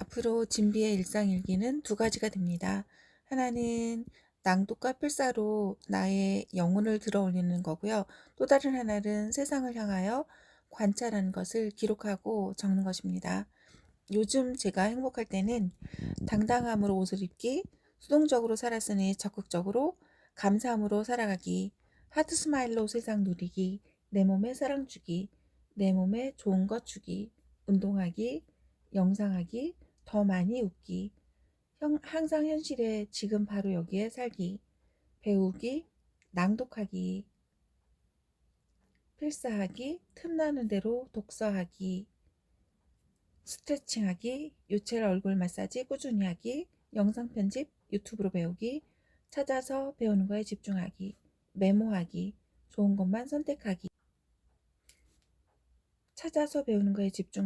앞으로 진비의 일상일기는 두 가지가 됩니다. 하나는 낭독과 필사로 나의 영혼을 들어 올리는 거고요. 또 다른 하나는 세상을 향하여 관찰하는 것을 기록하고 적는 것입니다. 요즘 제가 행복할 때는 당당함으로 옷을 입기, 수동적으로 살았으니 적극적으로 감사함으로 살아가기, 하트 스마일로 세상 누리기, 내 몸에 사랑 주기, 내 몸에 좋은 것 주기, 운동하기, 영상하기, 더 많이 웃기, 형- 항상 현실에 지금 바로 여기에 살기, 배우기, 낭독하기, 필사하기, 틈나는 대로 독서하기, 스트레칭하기, 요첼 얼굴 마사지 꾸준히 하기, 영상 편집, 유튜브로 배우기, 찾아서 배우는 거에 집중하기, 메모하기, 좋은 것만 선택하기, 찾아서 배우는 거에 집중